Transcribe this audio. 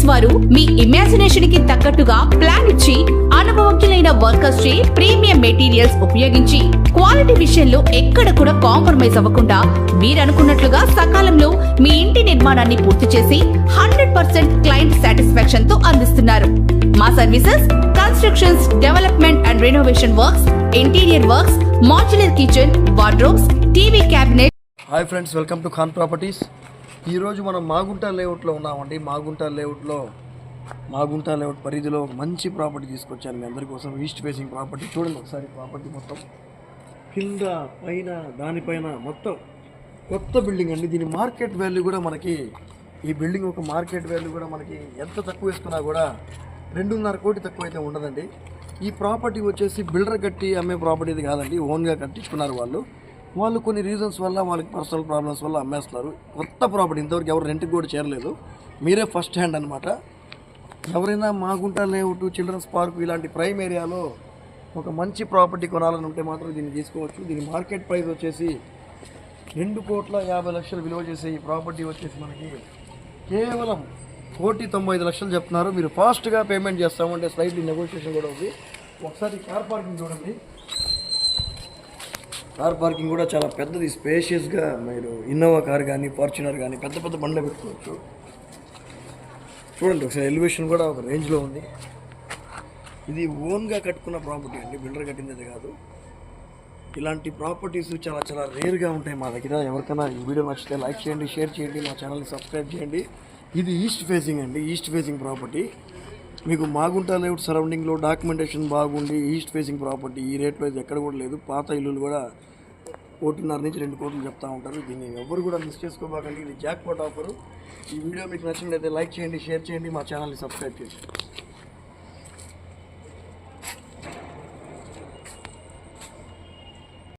Properties వారు మీ ఇమాజినేషన్కి తగ్గట్టుగా plan ఇచ్చి అనుభవజ్ఞులైన వర్కర్స్ చే ప్రీమియం మెటీరియల్స్ ఉపయోగించి క్వాలిటీ విషయంలో ఎక్కడ కూడా కాంప్రమైజ్ అవ్వకుండా మీరు అనుకున్నట్లుగా సకాలంలో మీ ఇంటి నిర్మాణాన్ని పూర్తి చేసి హండ్రెడ్ పర్సెంట్ క్లయింట్ సాటిస్ఫాక్షన్తో అందిస్తున్నారు. మా services constructions development and renovation works interior works modular kitchen wardrobes TV cabinet hi friends welcome to Khan properties. ఈరోజు మనం మాగుంట లేఅవుట్లో ఉన్నామండి. మాగుంట లేఅవుట్లో మాగుంట లేఅవుట్ పరిధిలో ఒక మంచి ప్రాపర్టీ తీసుకొచ్చాను మీ అందరి కోసం. ఈస్ట్ ఫేసింగ్ ప్రాపర్టీ చూడండి ఒకసారి ప్రాపర్టీ మొత్తం. కింద పైన దానిపైన మొత్తం కొత్త బిల్డింగ్ అండి. దీని మార్కెట్ వాల్యూ కూడా మనకి ఈ బిల్డింగ్ ఒక మార్కెట్ వాల్యూ కూడా మనకి ఎంత తక్కువ వేసుకున్నా కూడా రెండున్నర కోటి తక్కువ అయితే ఉండదండి. ఈ ప్రాపర్టీ వచ్చేసి బిల్డర్ కట్టి అమ్మే ప్రాపర్టీ ఇది కాదండి. ఓన్గా కట్టించుకున్నారు వాళ్ళు. వాళ్ళు కొన్ని రీజన్స్ వల్ల వాళ్ళకి పర్సనల్ ప్రాబ్లమ్స్ వల్ల అమ్మేస్తున్నారు కొత్త ప్రాపర్టీ ఇంతవరకు ఎవరు రెంట్కి కూడా చేరలేదు. మీరే ఫస్ట్ హ్యాండ్ అనమాట ఎవరైనా మాగుంట లేఅవుట్ చిల్డ్రన్స్ పార్క్ ఇలాంటి ప్రైమ్ ఏరియాలో ఒక మంచి ప్రాపర్టీ కొనాలని ఉంటే మాత్రం దీన్ని తీసుకోవచ్చు. దీని మార్కెట్ ప్రైస్ వచ్చేసి రెండు కోట్ల యాభై లక్షలు విలువ చేసే ఈ ప్రాపర్టీ వచ్చేసి మనకి కేవలం కోటి తొంభై ఐదు లక్షలు చెప్తున్నారు. మీరు ఫాస్ట్గా పేమెంట్ చేస్తామంటే స్లైట్లీ నెగోషియేషన్ కూడా ఉంది. ఒకసారి కార్ పార్కింగ్ చూడండి. కార్ పార్కింగ్ కూడా చాలా పెద్దది స్పేషియస్గా మీరు ఇన్నోవా కార్ కానీ ఫార్చునర్ కానీ పెద్ద పెద్ద బండ్లు పెట్టుకోవచ్చు. చూడండి ఒకసారి ఎలివేషన్ కూడా ఒక రేంజ్లో ఉంది. ఇది ఓన్గా కట్టుకున్న ప్రాపర్టీ అండి బిల్డర్ కట్టింది కాదు. ఇలాంటి ప్రాపర్టీస్ చాలా చాలా రేర్గా ఉంటాయి మా దగ్గర. ఎవరికైనా ఈ వీడియో నచ్చితే లైక్ చేయండి షేర్ చేయండి మా ఛానల్ని సబ్స్క్రైబ్ చేయండి. ఇది ఈస్ట్ ఫేసింగ్ అండి ఈస్ట్ ఫేసింగ్ ప్రాపర్టీ మీకు మాగుంట లేఅవుట్ సరౌండింగ్లో డాక్యుమెంటేషన్ బాగుండి ఈస్ట్ ఫేసింగ్ ప్రాపర్టీ ఈ రేట్లో అయితే ఎక్కడ కూడా లేదు. పాత ఇల్లులు కూడా కోటిన్నర నుంచి రెండు కోట్లు చెప్తా ఉంటారు. దీన్ని ఎవరు కూడా మిస్ చేసుకోబాకండి. ఇది జాక్ పాట్ ఆఫరు. ఈ వీడియో మీకు నచ్చినట్లయితే లైక్ చేయండి షేర్ చేయండి మా ఛానల్ని సబ్స్క్రైబ్ చేయండి.